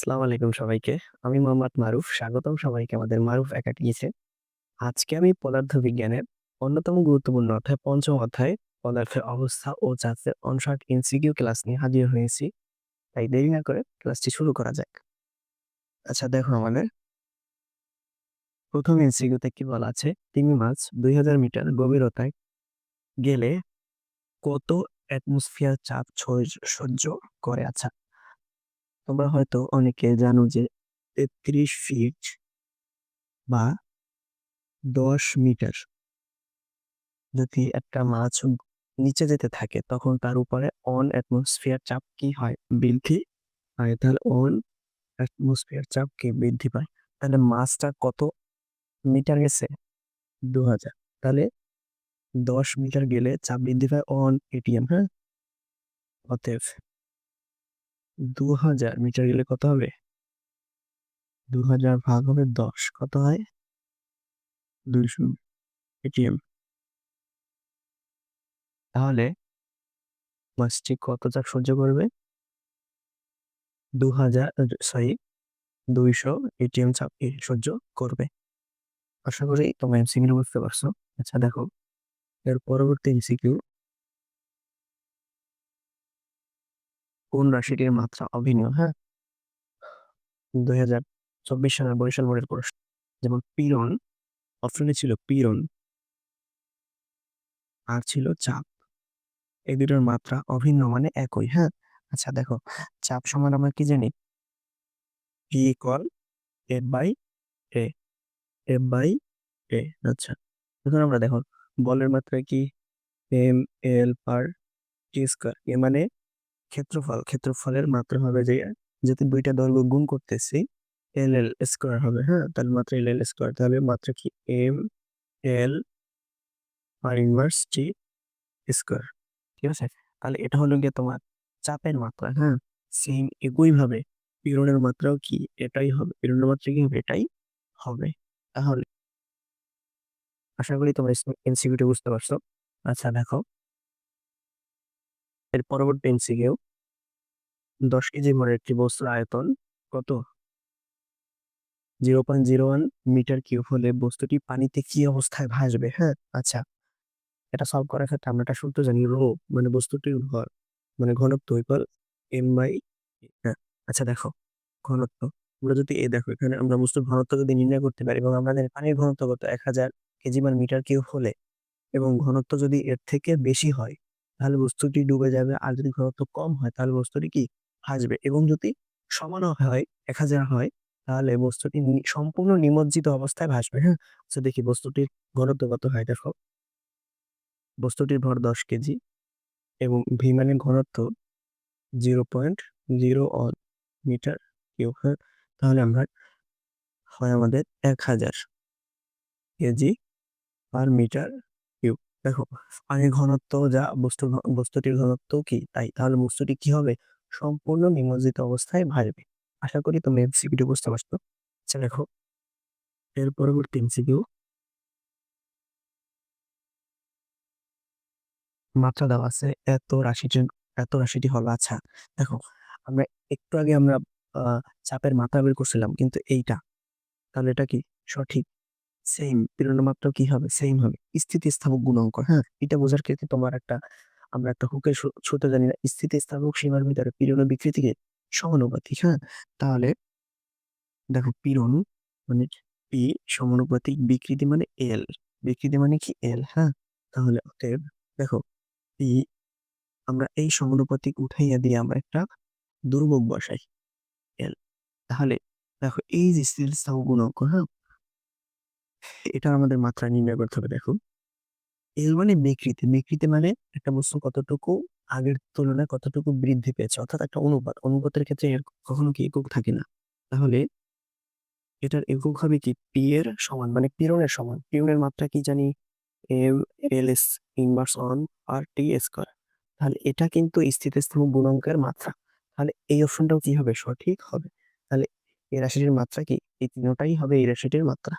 আসসালামু আলাইকুম সবাইকে। আমি মোহাম্মদ মারুফ। স্বাগতম সবাইকে আমাদের মারুফ একাডেমিতে। আজকে আমি পদার্থবিজ্ঞানের অন্যতম গুরুত্বপূর্ণ অধ্যায়, পঞ্চম অধ্যায় পদার্থের অবস্থা ও চার্জের অনশর্ট এমসিকিউ ক্লাস নিয়ে হাজির হয়েছি। তাই দেরি না করে ক্লাসটি শুরু করা যাক। আচ্ছা দেখো আমাদের প্রথম এমসিকিউতে কি বলা আছে? তিমি মাছ ২০০০ মিটার গভীরতায় গেলে কত অ্যাটমসফিয়ার চাপ সহ্য করে? আচ্ছা তোমরা হয়তো অনেকে জানো যে ৩৩ ফিট বা ১০ মিটার যদি একটা মাছ নিচে যেতে থাকে, তখন তার উপরে অন অ্যাটমসফিয়ার চাপ কি হয়? বৃদ্ধি হয়। তাহলে অন অ্যাটমসফিয়ার চাপ কি বৃদ্ধি পায়? তাহলে মাছটা কত মিটার গেছে? ২০০০ তাহলে ১০ মিটার গেলে চাপ বৃদ্ধি পায় অন এটিএম হ্যাঁ? অতএব ২০০০ মিটার গেলে কত হবে? ২০০০ ভাগ হবে ১০ কত হয়? ২০০ এটিএম। তাহলে মাছটি কত চাপ সহ্য করবে? ২০০০ সরি ২০০ এটিএম চাপ সহ্য করবে। আশা করি তোমরা এমসিকিউ বুঝতে পারছ। আচ্ছা দেখো, এর পরবর্তী এমসিকিউ কোন রাশিটির মাত্রা অভিন্ন হ্যাঁ? ২০২৪ সালের বরিশাল বোর্ডের প্রশ্ন। যেমন পীড়ন অপশনে ছিল পীড়ন আর ছিল চাপ। এই দুটোর মাত্রা অভিন্ন মানে একই হ্যাঁ? আচ্ছা দেখো, চাপ সমান আমরা কি জানি? P equal F by A F by A আচ্ছা এখন আমরা দেখো, বলের মাত্রা কি এম এল পার টি স্কোয়ার এ মানে ক্ষেত্রফল, ক্ষেত্রফলের মাত্রা হবে যে যদি দুইটা দৈর্ঘ্য গুণ করতেছি এল এল স্কোয়ার হবে হ্যাঁ? তাহলে মাত্রা এল এল স্কোয়ার তাহলে মাত্রা কি? এম এল আর ইনভার্স টি স্কোয়ার ঠিক আছে? তাহলে এটা হলো গিয়ে তোমার চাপের মাত্রা হ্যাঁ? সেম একইভাবে পীড়নের মাত্রাও কি? এটাই হবে, পীড়নের মাত্রা কি হবে? এটাই হবে, তাহলে। আশা করি তোমরা এমসিকিউটি বুঝতে পারছ। আচ্ছা দেখো। এর পরবর্তী এমসিকিউ দশ কেজি মনের একটি বস্তুর আয়তন কত? Zero point zero one metre cube হলে বস্তুটি পানিতে কি অবস্থায় ভাসবে? হ্যাঁ আচ্ছা। এটা সলভ করার ক্ষেত্রে আমরা একটা সূত্র জানি, রো মানে বস্তুটির ভর মানে ঘনত্ব ইকুয়াল এম বাই হ্যাঁ আচ্ছা দেখো, ঘনত্ব। আমরা যদি এ দেখো, এখানে আমরা বস্তুর ঘনত্ব যদি নির্ণয় করতে পারি এবং জানি পানির ঘনত্ব কত? এক হাজার কেজি মান মিটার কিউব হলে এবং ঘনত্ব যদি এর থেকে বেশি হয় তাহলে বস্তুটি ডুবে যাবে। আর যদি ঘনত্ব কম হয়, তাহলে বস্তুটি কি? ভাসবে। এবং যদি সমানও হয়, এক হাজার হয়, তাহলে বস্তুটি সম্পূর্ণ নিমজ্জিত অবস্থায় ভাসবে হ্যাঁ? আচ্ছা দেখি বস্তুটির ঘনত্ব কত হয়, দেখো। বস্তুটির ভর দশ কেজি এবং বিমানের ঘনত্ব zero point zero metre cube হ্যাঁ? তাহলে আমরা হয় আমাদের এক হাজার কেজি পার মিটার দেখো পানির ঘনত্ব যা বস্তু, বস্তুটির ঘনত্ব কি? তাই। তাহলে বস্তুটি কি হবে? সম্পূর্ণ নিমজ্জিত অবস্থায় ভাসবে আশা করি তুমি এমসিকিউটি বুঝতে পারছ। আচ্ছা দেখো। এর পরবর্তী এমসিকিউ মাত্রা দেওয়া আছে এত রাশিটি এত রাশিটি হলো। আচ্ছা দেখো, আমরা একটু আগে আমরা চাপের মাত্রা বের করছিলাম, কিন্তু এইটা। তাহলে এটা কি? সঠিক। সেম পীড়নের মাত্রাও কি হবে? সেম হবে। স্থিতিস্থাপক গুণাঙ্ক হ্যাঁ? এটা বোঝার ক্ষেত্রে তোমার একটা, আমরা একটা হুকের সূত্র জানি না। স্থিতিস্থাপক সীমার ভিতরে পীড়ন বিকৃতিকে সমানুপাতিক হ্যাঁ? তাহলে দেখো পীড়ন মানে পি সমানুপাতিক, বিকৃতি মানে এল। বিকৃতি মানে কি? এল হ্যাঁ? তাহলে অতএব দেখো, পি আমরা এই সমানুপাতিক উঠাইয়া দিয়ে আমরা একটা দুর্ভোগ বসাই, এল। তাহলে দেখো এই যে স্থিতিস্থাপক গুণাঙ্ক হ্যাঁ? এটা আমাদের মাত্রা নির্ণয় করতে হবে, দেখো। এল মানে বিকৃতি বিকৃতি মানে একটা বস্তু কতটুকু আগের তুলনায় কতটুকু বৃদ্ধি পেয়েছে, অর্থাৎ একটা অনুপাত। অনুপাতের ক্ষেত্রে এর কখনো কি একক থাকে না। তাহলে এটার একক হবে কি? পি এর সমান মানে পীড়নের সমান। পীড়নের মাত্রা কি জানি? M L S inverse on R T square তাহলে এটা কিন্তু স্থিতিস্থাপক গুণাঙ্কের মাত্রা। তাহলে এই অপশনটাও কি হবে? সঠিক হবে। তাহলে এই রাশিটির মাত্রা কি? এই তিনটাই হবে এই রাশিটির মাত্রা।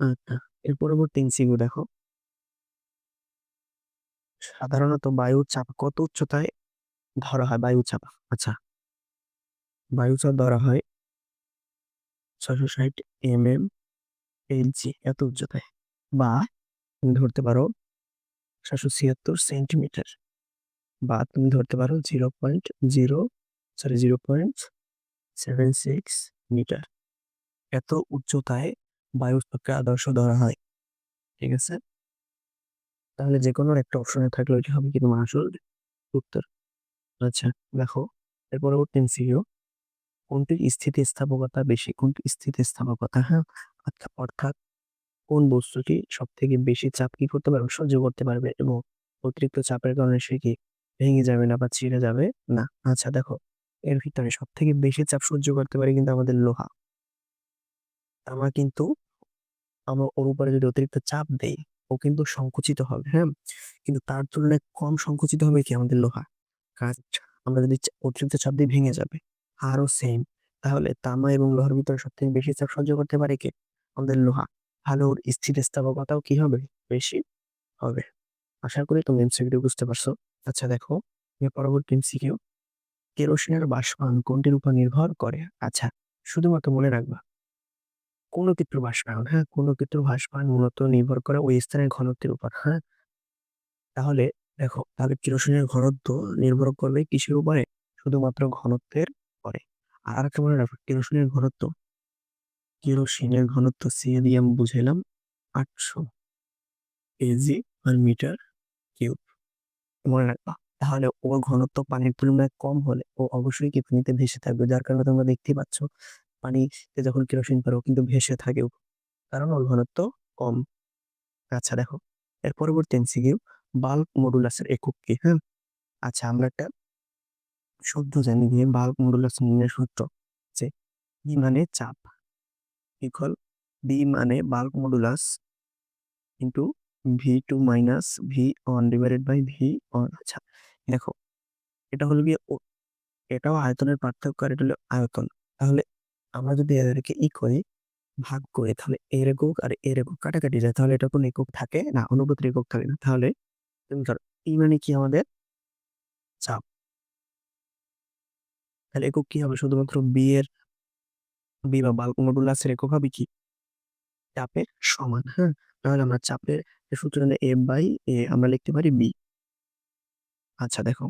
আচ্ছা এর পরবর্তী এমসিকিউ দেখো। সাধারণত বায়ুর চাপ কত উচ্চতায় ধরা হয়? বায়ু চাপ আচ্ছা। বায়ুচাপ ধরা হয় ছয়শো ষাট এম এম এলজি, এত উচ্চতায়। বা তুমি ধরতে পারো সাতশো ছিয়াত্তর সেন্টিমিটার বা তুমি ধরতে পারো zero point zero sorry zero point seven six metre. এত উচ্চতায় বায়ুচাপকে আদর্শ ধরা হয়। ঠিক আছে? তাহলে যে কোনো একটা অপশনে থাকলে ওইটা হবে কিন্তু আসল উত্তর? আচ্ছা দেখো এর পরবর্তী এমসিকিউ কোনটির স্থিতিস্থাপকতা বেশি কোনটি স্থিতিস্থাপকতা হ্যাঁ? অর্থা- অর্থাৎ কোন বস্তুটি সব থেকে বেশি চাপ কি করতে পারবে, সহ্য করতে পারবে এবং অতিরিক্ত চাপের কারণে সে কি ভেঙে যাবে না বা ছিঁড়ে যাবে না? আচ্ছা দেখো, এর ভিতরে সব থেকে বেশি চাপ সহ্য করতে পারে কিন্তু আমাদের লোহা। আমরা কিন্তু আমরা ওর উপরে যদি অতিরিক্ত চাপ দেই, ও কিন্তু সংকুচিত হবে হ্যাঁ? কিন্তু তার তুলনায় কম সংকুচিত হবে কি আমাদের লোহা? কাজ আমরা যদি অতিরিক্ত চাপ দিয়ে ভেঙে যাবে, আরও সেম তাহলে তামা এবং লোহার ভিতরে সব থেকে বেশি চাপ সহ্য করতে পারে কে? আমাদের লোহা। তাহলে ওর স্থিতিস্থাপকতাও কি হবে? বেশি হবে। আশা করি তুমি এমসিকিউ বুঝতে পারছ। আচ্ছা দেখো পরবর্তী এমসিকিউ কেরোসিনের বাষ্পায়ন কোনটির উপর নির্ভর করে? আচ্ছা শুধুমাত্র মনে রাখবা কোন ক্ষেত্র বাষ্পায়ন হ্যাঁ? কোন ক্ষেত্র বাষ্পায়ন মূলত নির্ভর করে ওই স্থানের ঘনত্বের উপর হ্যাঁ? তাহলে দেখো, তাহলে কেরোসিনের ঘনত্ব নির্ভর করবে কিসের উপরে? শুধুমাত্র ঘনত্বের পরে আর আরেকটা মনে রাখো, কেরোসিনের ঘনত্ব। কেরোসিনের ঘনত্ব সি আমি বুঝাইলাম আটশো কেজি পার মিটার কিউব। মনে রাখবা, তাহলে ওর ঘনত্ব পানির তুলনায় কম হলে ও অবশ্যই কি পানিতে ভেসে থাকবে। যার কারণে তোমরা দেখতেই পাচ্ছ পানিতে যখন কেরোসিন পারো কিন্তু ভেসে থাকে ও। কারণ ওর ঘনত্ব কম। আচ্ছা দেখো। এর পরবর্তী এমসিকিউ বাল্ক মডুলাসের একক কি হ্যাঁ? আচ্ছা আমরা একটা সূত্র জানি যে বাল্ক মডুলাস নির্ণয়ের সূত্র যে বি মানে চাপ ইকুয়াল বি মানে bulk modulus into V two minus V one divided by V one আচ্ছা দেখো, এটা হলো গিয়ে এটাও আয়তনের পার্থক্য আর এটা হলো আয়তন। তাহলে আমরা যদি এদেরকে ই করি, ভাগ করি, তাহলে এর একক আর এর একক কাটাকাটি যায়, তাহলে এটা কোনো একক থাকে। না অনুপাতের একক থাকে না। তাহলে তুমি ধরো, ই মানে কি আমাদের? চাপ। তাহলে একক কি হবে? শুধুমাত্র বি এর বি বা বাল্ক মডুলাসের একক হবে কি? চাপের সমান হ্যাঁ? তাহলে আমরা চাপের সূত্র এফ বাই এ আমরা লিখতে পারি বি আচ্ছা দেখো।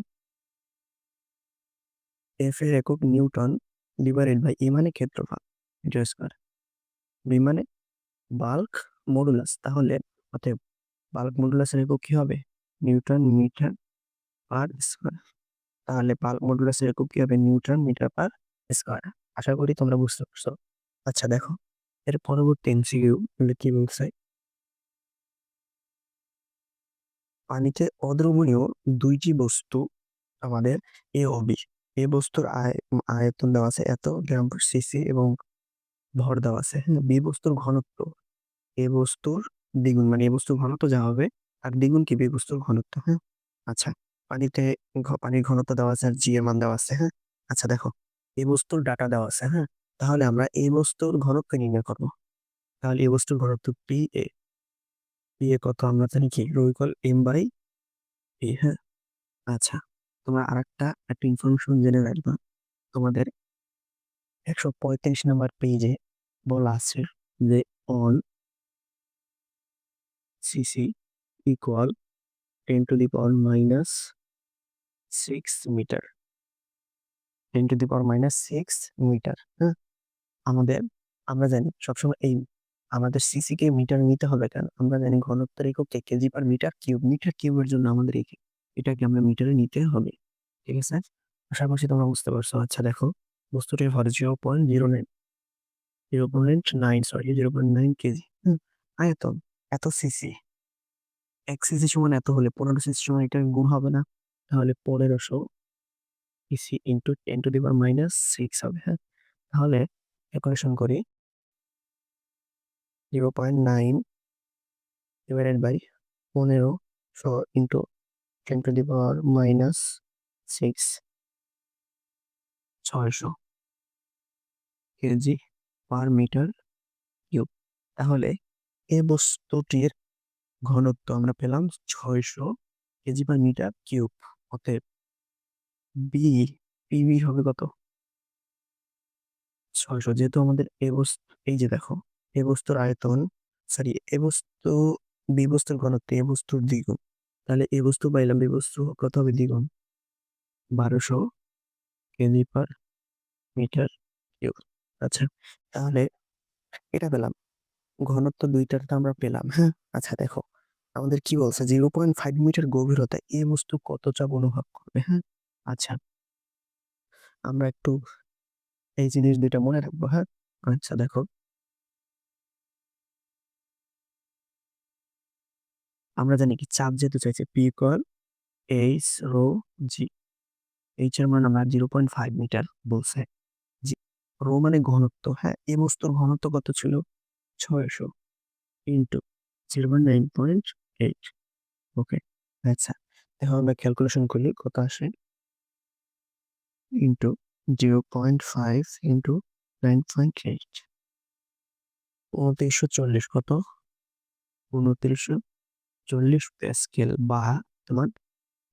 এফ এর একক নিউটন ডিভাইডেড বাই এ মানে ক্ষেত্রফল এটা স্কোয়ার বি মানে বাল্ক মডুলাস তাহলে অতএব বাল্ক মডুলাসের একক কি হবে? নিউটন মিটার পার স্কোয়ার তাহলে বাল্ক মডুলাসের একক কি হবে? নিউটন মিটার পার স্কোয়ার আশা করি তোমরা বুঝতে পারছ। আচ্ছা দেখো, এর পরবর্তী এমসিকিউ কি বলছে? পানিতে অদ্রবণীয় দুইটি বস্তু আমাদের এ ও বি এ বস্তুর আয়, আয়তন দেওয়া আছে এত, গ্রাম পার সিসি এবং ভর দেওয়া আছে হ্যাঁ? বি বস্তুর ঘনত্ব, এ বস্তুর দ্বিগুণ মানে এ বস্তুর ঘনত্ব যা হবে আর দ্বিগুণ কি? বি বস্তুর ঘনত্ব হ্যাঁ? আচ্ছা পানিতে পানির ঘনত্ব দেওয়া আছে আর জি এর মান দেওয়া আছে হ্যাঁ? আচ্ছা দেখো, এ বস্তুর ডাটা দেওয়া আছে হ্যাঁ? তাহলে আমরা এ বস্তুর ঘনত্ব নির্ণয় করব। তাহলে এ বস্তুর ঘনত্ব পি এ পি এ কত? আমরা জানি কি? রোইকল এম বাই পি হ্যাঁ? আচ্ছা। তোমরা আরেকটা, একটা একটা ইনফরমেশন জেনে রাখবা। তোমাদের একশো পঁয়ত্রিশ নাম্বার পেজে বলা আছে যে on cc equal ten to the power minus six metre ten to the power minus six metre হ্যাঁ আমাদের, আমরা জানি সবসময় এই আমাদের সিসি কে মিটার নিতে হবে কেন? আমরা জানি ঘনত্বের এককে kg per metre cube metre কিউবের জন্য আমাদের এটাকে আমরা মিটারে নিতে হবে। ঠিক আছে? আশা করছি তোমরা বুঝতে পারছ। আচ্ছা দেখো। বস্তুটির ভর zero point zero nine zero point nine sorry zero point nine kg আয়তন এত সিসি এক সিসি সমান এত হলে পনেরো সিসি সমান এটা গুণ হবে না। তাহলে পনেরোশো cc into ten to the power minus six হবে হ্যাঁ? তাহলে ইকুয়েশন করি। Zero point nine divided by পনেরোশো into ten to the power minus six. ছয়শো কেজি পার মিটার কিউব। তাহলে এ বস্তুটির ঘনত্ব আমরা পেলাম ছয়শো কেজি পার মিটার কিউব। অতএব বি পিবি হবে কত? ছয়শো। যেহেতু আমাদের এ বস্তু, এই যে দেখো, এ বস্তুর আয়তন সরি এ বস্তু বি বস্তুর ঘনত্ব, এ বস্তুর দ্বিগুণ। তাহলে এ বস্তু পাইলাম বি বস্তু কত হবে দ্বিগুণ? বারোশো কেজি পার মিটার কিউব। আচ্ছা তাহলে এটা পেলাম। ঘনত্ব দুইটার তো আমরা পেলাম হ্যাঁ? আচ্ছা দেখো, আমাদের কি বলছে? জিরো পয়েন্ট ফাইভ মিটার গভীরতা, এ বস্তু কত চাপ অনুভব করবে হ্যাঁ? আচ্ছা আমরা একটু এই জিনিস দুইটা মনে রাখব হ্যাঁ? আচ্ছা দেখো আমরা জানি কি চাপ যেহেতু চাইছে P equal H rho G H এর মান আমরা জিরো পয়েন্ট ফাইভ মিটার বলছে জি রো মানে ঘনত্ব হ্যাঁ এই বস্তুর ঘনত্ব কত ছিল? ছয়শো into zero point nine point eight okay আচ্ছা এখন আমরা ক্যালকুলেশন করলে কত আসে? Into zero point five into nine point eight উনত্রিশশো চল্লিশ কত? উনত্রিশশো চল্লিশ প্যাসকেল বা তোমার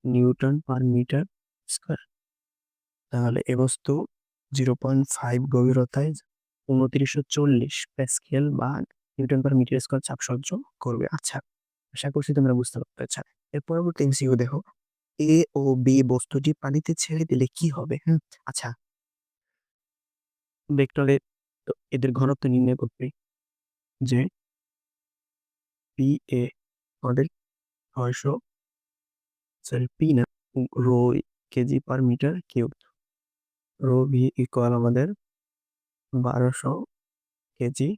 নিউটন পার মিটার স্কোয়ার তাহলে এ বস্তু জিরো পয়েন্ট ফাইভ গভীরতায় উনত্রিশশো চল্লিশ প্যাসকেল বা নিউটন পার মিটার স্কোয়ার চাপ সহ্য করবে। আচ্ছা আশা করছি তোমরা বুঝতে পারছ। আচ্ছা এর পরবর্তী এমসিকিউ দেখো। এ ও বি বস্তুটি পানিতে ছেড়ে দিলে কি হবে? হ্যাঁ আচ্ছা। ভেক্টরে এদের ঘনত্ব নির্ণয় করতে যে পি এ আমাদের ছয়শো sorry rho kg per metre cube. Rho V equal আমাদের বারোশো কেজি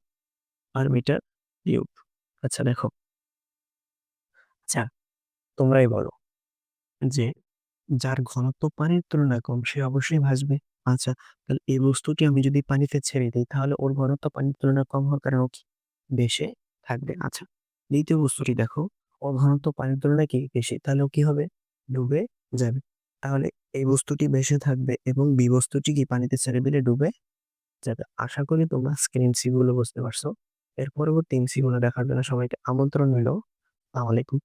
পার মিটার কিউব। আচ্ছা দেখো। আচ্ছা তোমরাই বলো যে যার ঘনত্ব পানির তুলনায় কম, সে অবশ্যই ভাসবে। আচ্ছা তাহলে এই বস্তুটি আমি যদি পানিতে ছেড়ে দিই, তাহলে ওর ঘনত্ব পানির তুলনায় কম হওয়ার কারণে ও কি? বেশে থাকবে। আচ্ছা দ্বিতীয় বস্তুটি দেখো অঘনত্ব পানির তুলনায় কি বেশি? তাহলে কি হবে? ডুবে যাবে। তাহলে এই বস্তুটি বেশি থাকবে এবং বি বস্তুটি কি পানিতে ছেড়ে দিলে ডুবে যাবে? আশা করি তোমরা স্ক্রিনগুলো বুঝতে পারছ। এর পরবর্তী গুলো দেখার জন্য সবাইকে আমন্ত্রণ রইল। আলাইকুম